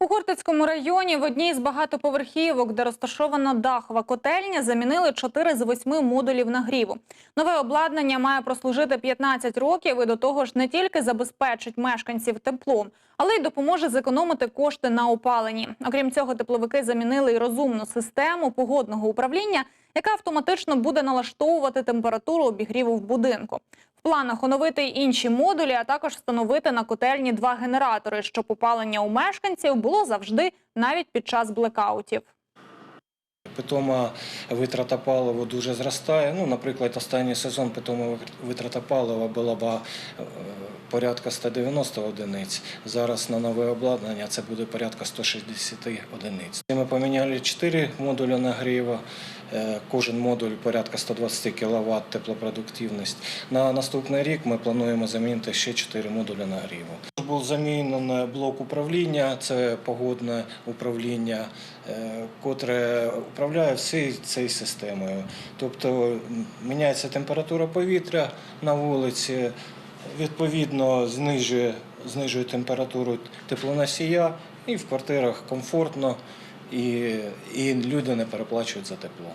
У Хортицькому районі в одній з багатоповерхівок, де розташована дахова котельня, замінили 4 з 8 модулів нагріву. Нове обладнання має прослужити 15 років і до того ж не тільки забезпечить мешканців теплом, але й допоможе зекономити кошти на опаленні. Окрім цього, тепловики замінили й розумну систему погодного управління, яка автоматично буде налаштовувати температуру обігріву в будинку. Планах оновити інші модулі, а також встановити на котельні два генератори, щоб опалення у мешканців було завжди, навіть під час блекаутів. Питома витрата палива дуже зростає. Ну, наприклад, останній сезон питома витрата палива була б е, порядка 190 одиниць. Зараз на нове обладнання це буде порядка 160 одиниць. Ми поміняли 4 модулі нагріву. Е, Кожен модуль порядка 120 кВт теплопродуктивність. На наступний рік ми плануємо замінити ще 4 модулі нагріву. Був замінений блок управління, це погодне управління, е, котре управляє всією цією системою. Тобто міняється температура повітря на вулиці, відповідно знижує, знижує температуру теплоносія і в квартирах комфортно, і, і люди не переплачують за тепло.